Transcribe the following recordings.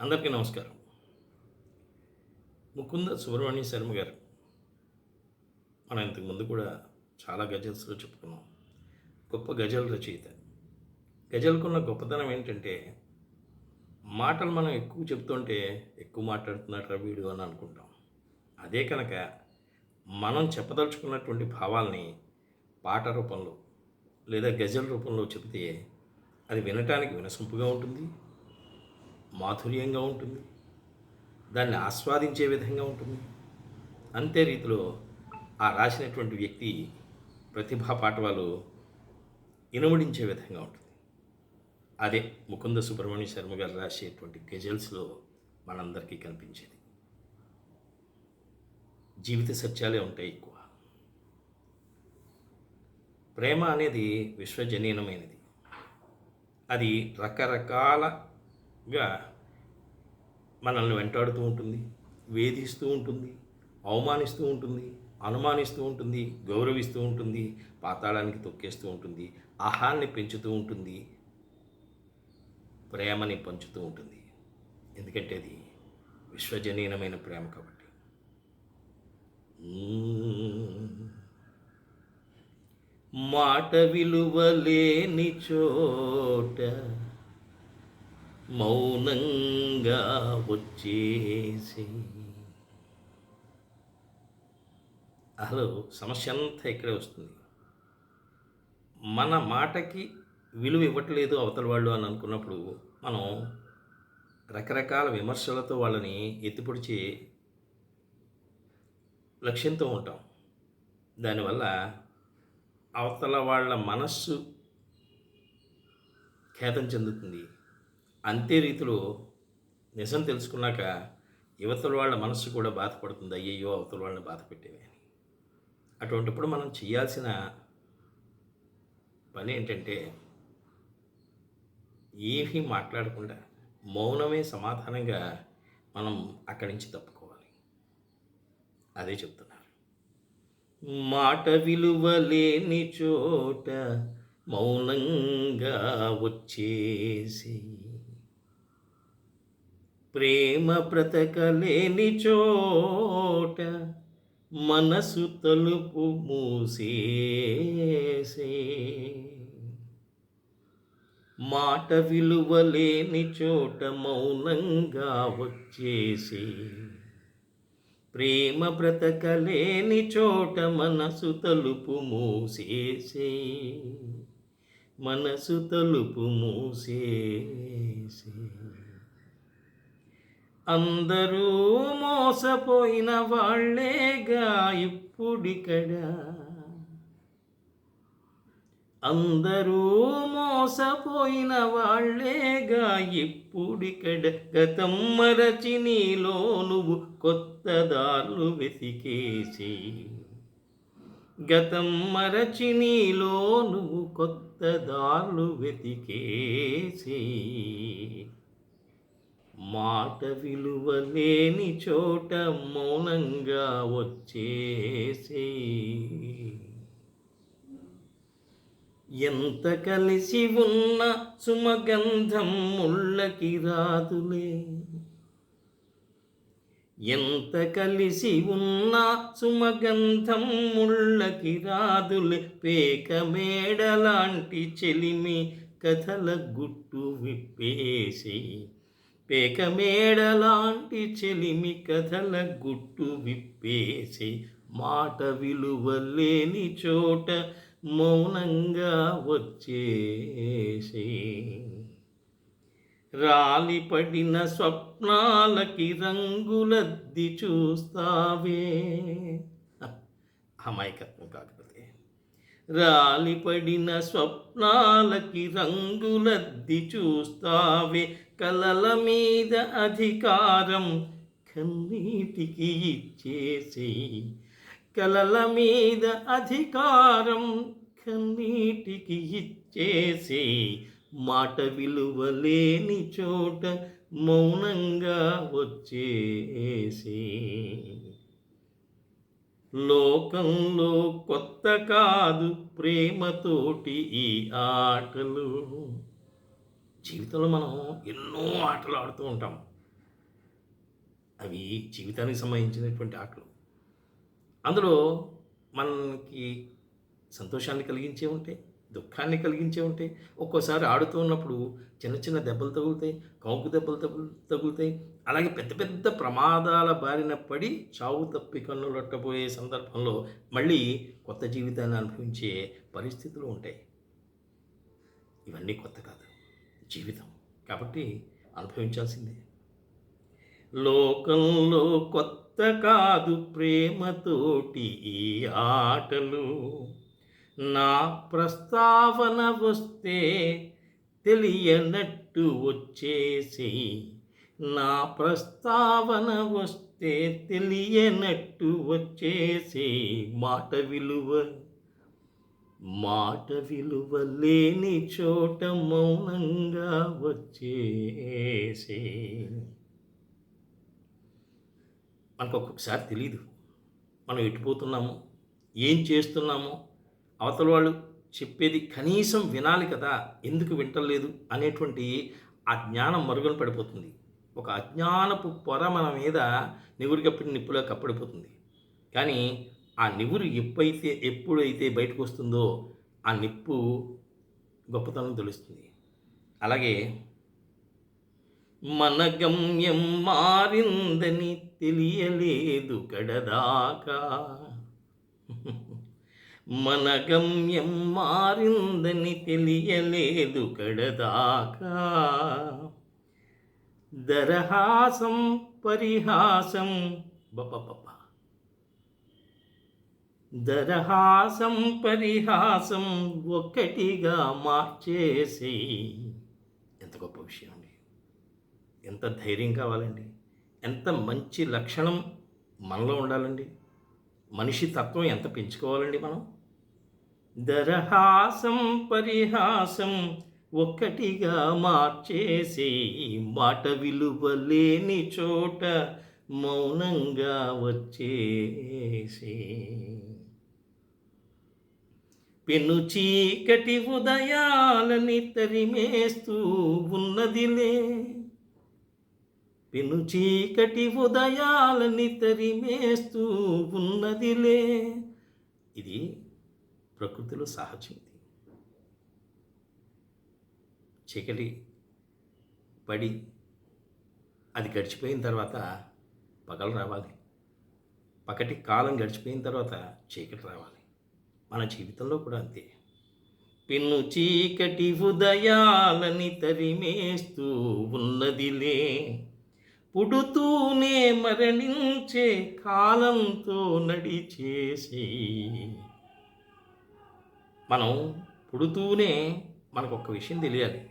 అందరికీ నమస్కారం. ముకుంద సుబ్రహ్మణ్య శర్మ గారు మనం ఇంతకు ముందు కూడా చాలా గజల్స్లో చెప్పుకున్నాం. గొప్ప గజల్ రచయిత. గజల్కున్న గొప్పతనం ఏంటంటే మాటలు మనం ఎక్కువ చెప్తుంటే ఎక్కువ మాట్లాడుతున్నట్టు వీడు అని అనుకుంటాం. అదే కనుక మనం చెప్పదలుచుకున్నటువంటి భావాల్ని పాట రూపంలో లేదా గజల్ రూపంలో చెబితే అది వినటానికి వినసొంపుగా ఉంటుంది మాధుర్యంగా ఉంటుంది. దాన్ని ఆస్వాదించే విధంగా ఉంటుంది. అంతే రీతిలో ఆ రాసినటువంటి వ్యక్తి ప్రతిభా పాఠవాలు ఇనుమడించే విధంగా ఉంటుంది. అదే ముకుంద సుబ్రహ్మణ్య శర్మ గారు రాసేటువంటి గజల్స్లో మనందరికీ కనిపించేది. జీవిత సత్యాలే ఉంటాయి ఎక్కువ. ప్రేమ అనేది విశ్వజనీనమైనది. అది రకరకాల గా మనల్ని వెంటాడుతూ ఉంటుంది వేధిస్తూ ఉంటుంది అవమానిస్తూ ఉంటుంది అనుమానిస్తూ ఉంటుంది గౌరవిస్తూ ఉంటుంది పాతాళానికి తొక్కేస్తూ ఉంటుంది ఆహాన్ని పెంచుతూ ఉంటుంది ప్రేమని పంచుతూ ఉంటుంది. ఎందుకంటే అది విశ్వజనీనమైన ప్రేమ కాబట్టి. మాట విలువ లేని చోట మౌనంగా వచ్చేసి. అసలు సమస్య అంతా ఇక్కడే వస్తుంది. మన మాటకి విలువ ఇవ్వట్లేదు అవతల వాళ్ళు అని అనుకున్నప్పుడు మనం రకరకాల విమర్శలతో వాళ్ళని ఎత్తిపొడిచి లక్ష్యంతో ఉంటాం. దానివల్ల అవతల వాళ్ళ మనస్సు ఖేదం చెందుతుంది. అంతే రీతిలో నిజం తెలుసుకున్నాక యువతల వాళ్ళ మనసు కూడా బాధపడుతుంది అయ్యయ్యో అవతల వాళ్ళని బాధ పెట్టేవి అని. అటువంటిప్పుడు మనం చేయాల్సిన పని ఏంటంటే ఏమీ మాట్లాడకుండా మౌనమే సమాధానంగా మనం అక్కడి నుంచి తప్పుకోవాలి. అదే చెప్తున్నారు. మాట విలువ లేని చోట మౌనంగా వచ్చేసి ప్రేమ బ్రతకలేని చోట మనసు తలుపు మూసేసే. మాట విలువలేని చోట మౌనంగా వచ్చేసి. ప్రేమ బ్రతకలేని చోట మనసు తలుపు మూసేసే. మనసు తలుపు మూసేసే. అందరూ మోసపోయిన వాళ్ళేగా ఇప్పుడిక్కడ? అందరూ మోసపోయిన వాళ్ళేగా ఇప్పుడిక్కడ? గతం మరచి నీలో నువ్వు కొత్త దారులు వెతికేసి గతం మరచి నీలో నువ్వు కొత్త దారులు వెతికేసి మాట విలువ లేని చోట మౌనంగా వచ్చేసి ఎంత కలిసి ఉన్న సుమగంధం ముళ్ళకి రాదులే. ఎంత కలిసి ఉన్న సుమగంధం ముళ్ళకి రాదులే. పేక మేడలాంటి చెలిమి కథల గుట్టు విప్పేసి పేకమేడలాంటి చెలిమి కథల గుట్టు విప్పేసి మాట విలువ లేని చోట మౌనంగా వచ్చేసి. రాలిపడిన స్వప్నాలకి రంగులద్ది చూస్తావే. అమాయకత్వం రాలిపడిన స్వప్నాలకి రంగులద్ది చూస్తావే. కలల మీద అధికారం కన్నీటికి ఇచ్చేసి. కలల మీద అధికారం కన్నీటికి ఇచ్చేసి. మాట విలువ లేని చోట మౌనంగా వచ్చేసి. లోకంలో కొత్త కాదు ప్రేమతోటి ఈ ఆటలు. జీవితంలో మనం ఎన్నో ఆటలు ఆడుతూ ఉంటాం. అవి జీవితానికి సంబంధించినటువంటి ఆటలు. అందులో మనకి సంతోషాన్ని కలిగించే ఉంటాయి. దుఃఖాన్ని కలిగించే ఉంటాయి. ఒక్కోసారి ఆడుతూ ఉన్నప్పుడు చిన్న చిన్న దెబ్బలు తగులుతాయి కౌకు దెబ్బలు తగులు తగులుతాయి. అలాగే పెద్ద పెద్ద ప్రమాదాల బారిన పడి చావు తప్పి కన్నులట్టబోయే సందర్భంలో మళ్ళీ కొత్త జీవితాన్ని అనుభవించే పరిస్థితులు ఉంటాయి. ఇవన్నీ కొత్త కాదు జీవితం. కాబట్టి అనుభవించాల్సిందే. లోకంలో కొత్త కాదు ప్రేమతోటి ఈ ఆటలు. నా ప్రస్తావన వస్తే తెలియనట్టు వచ్చేసి నా ప్రస్తావన వస్తే తెలియనట్టు వచ్చేసి మాట విలువ మాట విలువ లేని చోట మౌనంగా వచ్చేసి. మనకు ఒక్కొక్కసారి తెలియదు మనం ఎటుపోతున్నాము ఏం చేస్తున్నామో? అవతల వాళ్ళు చెప్పేది కనీసం వినాలి కదా ఎందుకు వింటలేదు అనేటువంటి ఆ జ్ఞానం మరుగున పడిపోతుంది. ఒక అజ్ఞానపు పొర మన మీద నివురు కప్పిన నిప్పులో కప్పడిపోతుంది. కానీ ఆ నివురు ఎప్పుడైతే ఎప్పుడైతే బయటకు వస్తుందో ఆ నిప్పు గొప్పతనం తెలుస్తుంది. అలాగే మన గమ్యం మారిందని తెలియలేదు గడదాకా మన గమ్యం మారిందని తెలియలేదు కడదాకా. దరహాసం పరిహాసం బపపప దరహాసం పరిహాసం ఒక్కటిగా మార్చేసి. ఎంత గొప్ప విషయం అండి. ఎంత ధైర్యం కావాలండి. ఎంత మంచి లక్షణం మనలో ఉండాలండి. మనిషి తత్వం ఎంత పెంచుకోవాలండి మనం? దరహాసం పరిహాసం ఒక్కటిగా మార్చేసి మాట విలువ లేని చోట మౌనంగా వచ్చేసి. పెను చీకటి ఉదయాలని తరిమేస్తూ ఉన్నదిలే. పెను చీకటి ఉదయాలని తరిమేస్తూ ఉన్నదిలే. ఇది ప్రకృతిలో సహజం ఇది. చీకటి పడి అది గడిచిపోయిన తర్వాత పగలు రావాలి. పకటి కాలం గడిచిపోయిన తర్వాత చీకటి రావాలి. మన జీవితంలో కూడా అంతే. పెన్ను చీకటి ఉదయాలని తరిమేస్తూ ఉన్నదిలే. పుడుతూనే మరణించే కాలంతో నడిచేసి. మనం పుడుతూనే మనకు ఒక విషయం తెలియాలి.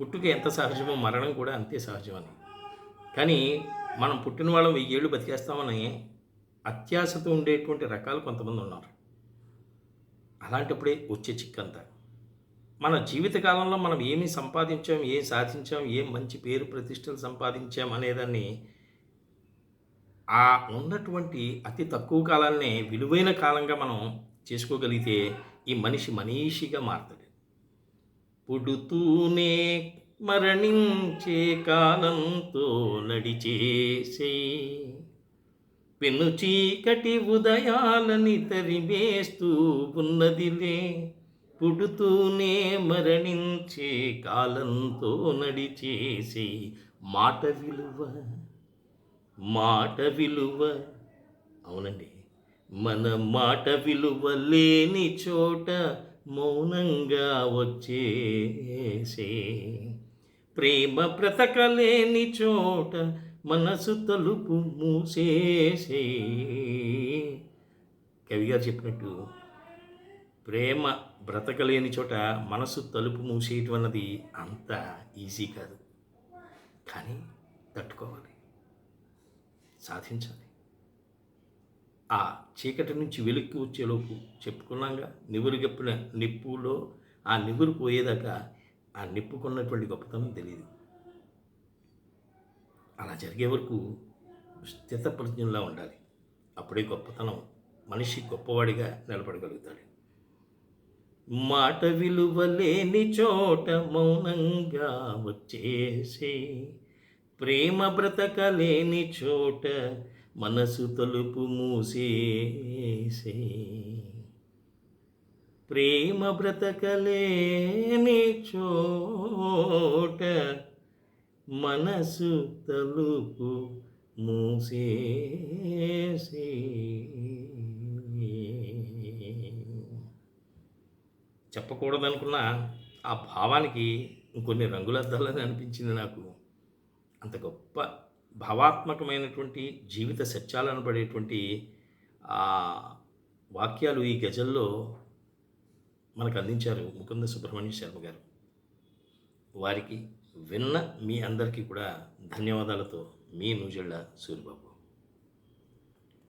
పుట్టుక ఎంత సహజమో మరణం కూడా అంతే సహజమని. కానీ మనం పుట్టిన వాళ్ళం వెయ్యేళ్ళు బతికేస్తామని అత్యాశతో ఉండేటువంటి రకాలు కొంతమంది ఉన్నారు. అలాంటప్పుడే వచ్చే చిక్కంతా. మన జీవితకాలంలో మనం ఏమి సంపాదించాం ఏం సాధించాం ఏం మంచి పేరు ప్రతిష్టలు సంపాదించాం అనేదాన్ని ఆ ఉన్నటువంటి అతి తక్కువ కాలాన్నే విలువైన కాలంగా మనం చేసుకోగలిగితే ఈ మనిషి మనీషిగా మారుతాడు. పుడుతూనే మరణించే కాలంతో నడిచేసే పెను చీకటి ఉదయాలని తరిమేస్తూ ఉన్నదిలే. పుడుతూనే మరణించే కాలంతో నడిచేసి మాట విలువ మాట విలువ. అవునండి. మన మాట విలువ లేని చోట మౌనంగా వచ్చేసే. ప్రేమ బ్రతకలేని చోట మనసు తలుపు మూసేసే. కవిగారు చెప్పినట్టు ప్రేమ బ్రతకలేని చోట మనసు తలుపు మూసేయటం అన్నది అంత ఈజీ కాదు. కానీ తట్టుకోవాలి. సాధించాలి. ఆ చీకటి నుంచి వెలుక్కి వచ్చేలోపు చెప్పుకున్నాగా నివురుగప్పిన నిప్పులో ఆ నివురు పోయేదాకా ఆ నిప్పుకున్నటువంటి గొప్పతనం తెలియదు అలా జరిగే వరకు స్థితప్రజ్ఞంలా ఉండాలి. అప్పుడే గొప్పతనం మనిషి గొప్పవాడిగా నిలబడగలుగుతాడు. మాట విలువ లేని చోట మౌనంగా వచ్చేసి. ప్రేమ బ్రతకలేని చోట మనసు తలుపు మూసేసే. ప్రేమ బ్రతకలేని చోట మనసు తలుపు మూసేసి. చెప్పకూడదనుకున్న ఆ భావానికి ఇంకొన్ని రంగులద్దాలని అనిపించింది నాకు. అంత గొప్ప భావాత్మకమైనటువంటి జీవిత సత్యాలను పడేటువంటి ఆ వాక్యాలు ఈ గజల్లో మనకు అందించారు ముకుంద సుబ్రహ్మణ్య శర్మ గారు. వారికి విన్న మీ అందరికీ కూడా ధన్యవాదాలతో మీ నూజెళ్ళ సూరిబాబు.